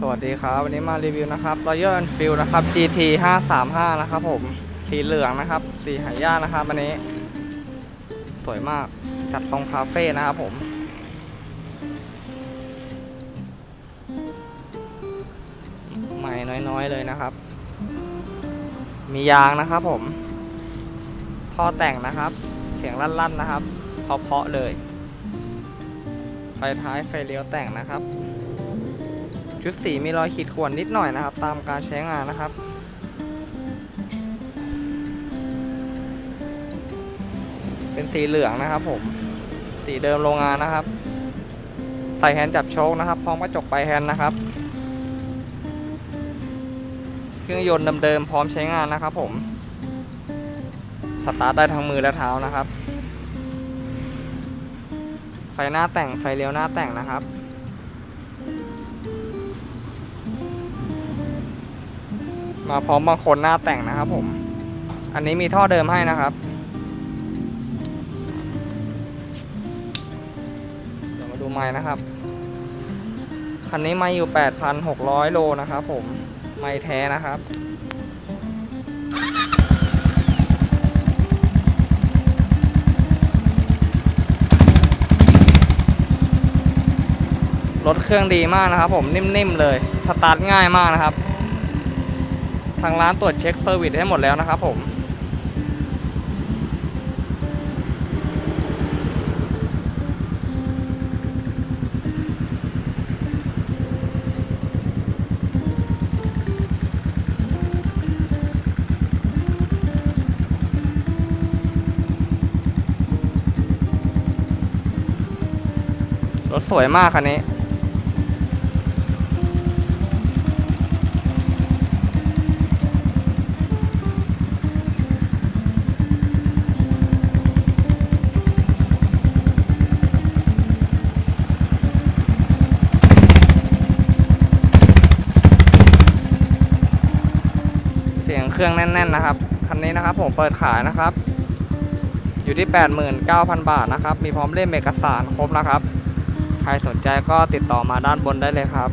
สวัสดีครับ วันนี้มารีวิวนะครับ Royal Enfield นะครับ GT 535 นะครับผม สีเหลืองนะครับ สีหายากนะครับวันนี้ สวยมาก จัดทรงคาเฟ่นะครับผม ใหม่น้อยๆเลยนะครับ มียางนะครับผม ท่อแต่งนะครับ เสียงลั่นๆนะครับเพาะๆเลย ไฟท้ายไฟเลี้ยวแต่งนะครับ ชุดสีมีรอยขีดข่วนนิดหน่อยนะครับ ตามการใช้งานนะครับ เป็นสีเหลืองนะครับผม สีเดิมโรงงานนะครับ ใส่แฮนด์จับโชคนะครับ พร้อมกระจกปแฮนด์นะครับ เครื่องยนต์เดิมๆพร้อมใช้งานนะครับผม สตาร์ทได้ทั้งมือและเท้านะครับ ไฟหน้าแต่งไฟเลี้ยวหน้าแต่งนะครับ มาพร้อมบางคนหน้าแต่งนะครับผม อันนี้มีท่อเดิมให้นะครับเดี๋ยวมาดูไม้นะครับ คันนี้ไม่อยู่ 8,600 โลนะครับผมไม่แท้นะครับรถเครื่องดีมากนะครับผมนิ่มๆเลย สตาร์ทง่ายมากนะครับ ทางร้านตรวจเช็คเซอร์วิสให้หมดแล้วนะครับผมรถสวยมากคันนี้ เครื่องแน่นๆนะครับคันนี้นะครับผมเปิดขายนะครับ อยู่ที่ 89,000 บาทนะครับ มีพร้อมเล่มเอกสารครบนะครับ ใครสนใจก็ติดต่อมาด้านบนได้เลยครับ